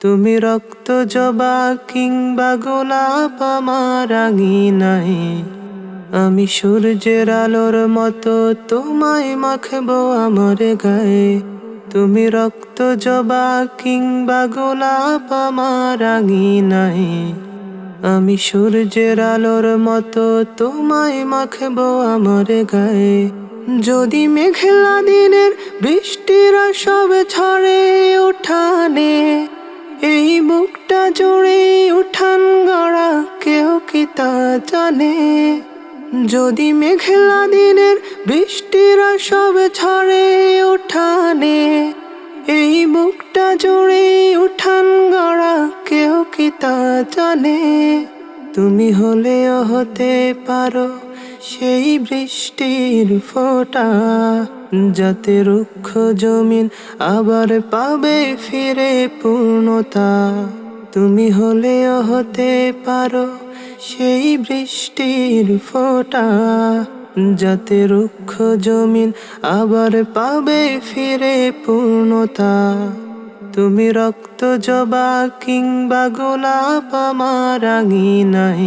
তুমি রক্ত জবা কিংবা গোলাপ আমার নাই আমি সূর্যের আলোর মতো তোমায় মাখবো আমার গায়ে। তুমি রক্ত জবা কিংবা গোলাপ আমার নাই আমি সূর্যের আলোর মতো তোমায় মাখবো আমার গায়ে। যদি মেঘলা দিনের বৃষ্টিরা সব ছড়ে উঠানে এই বুকটা জুড়ে উঠান গড়া কেউ কি তা জানে? যদি মেঘলা দিনের বৃষ্টিরা সব ছড়ে উঠানে, এই বুকটা জুড়ে উঠান গড়া কেউ কি তা জানে? তুমি হলেও হতে পারো। সেই বৃষ্টির ফোঁটা, যাতে রুক্ষ জমিন আবার পাবে ফিরে পূর্ণতা। তুমি হলেও হতে পারো সেই বৃষ্টির ফোঁটা, যাতে রুক্ষ জমিন আবার পাবে ফিরে পূর্ণতা। তুমি রক্ত জবা কিংবা গোলাপ আমার আঙি নাই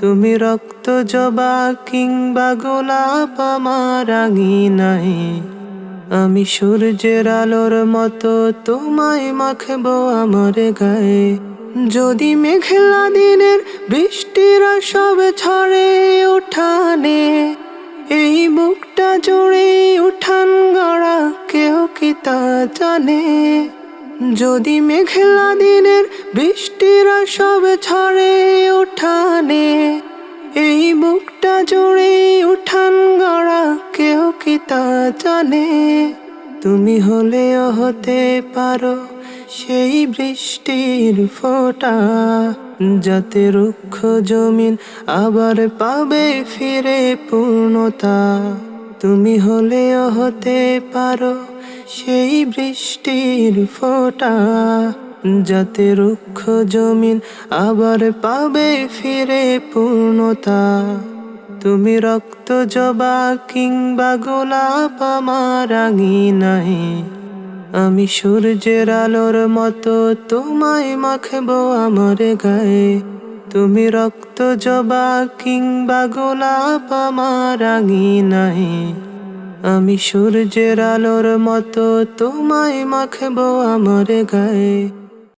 তুমি রক্ত জবা কিংবা গোলাপ আমার নাই আমি সূর্যের আলোর মতো তোমায় মাখবো আমার গায়ে। যদি মেঘলা দিনের বৃষ্টিরা সব ছড়ে উঠানে, এই বুকটা জুড়ে উঠান গড়া কেউ কি তা জানে? যদি মেঘলা দিনের বৃষ্টিরা সব ছড়ে উঠানে, এই বুকটা জুড়ে উঠান গড়া কেউ কি তা জানে? তুমি হলেও হতে পারো সেই বৃষ্টির ফোঁটা, যাতে রুক্ষ জমিন আবার পাবে ফিরে পূর্ণতা। তুমি হলেও হতে পারো সেই বৃষ্টির ফোঁটা, যাতে রুক্ষ জমিন আবার পাবে ফিরে পূর্ণতা। তুমি রক্ত জবা কিংবা গোলাপ আমার নাই আমি সূর্যের আলোর মতো তোমায় মাখবো আমার গায়ে। তুমি রক্ত জবা কিংবা গোলাপ আমার নাই আমি সূর্যের আলোর মতো তোমায় মাখবো আমার গায়ে।